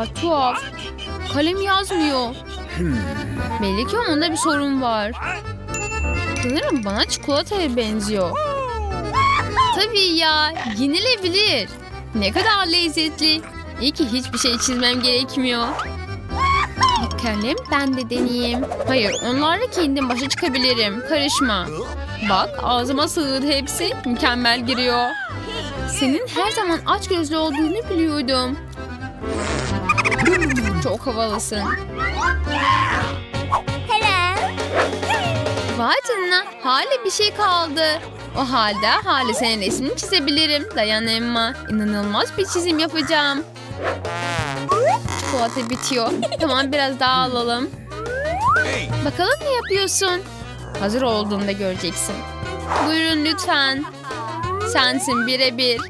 Aa tuhaf. Kalem yazmıyor. Belli ki onda bir sorun var. Sanırım bana çikolataya benziyor. Tabii ya, yenilebilir. Ne kadar lezzetli. İyi ki hiçbir şey çizmem gerekmiyor. Bir kalem ben de deneyeyim. Hayır, onlarla kendim başa çıkabilirim. Karışma. Bak, ağzıma sığdı hepsi. Mükemmel giriyor. Senin her zaman açgözlü olduğunu biliyordum. Çok havalısın. Vay canına hala bir şey kaldı. O halde hala senin resmini çizebilirim. Dayan Emma. İnanılmaz bir çizim yapacağım. Çikolata bitiyor. Tamam biraz daha alalım. Bakalım ne yapıyorsun? Hazır olduğunda göreceksin. Buyurun lütfen. Sensin birebir.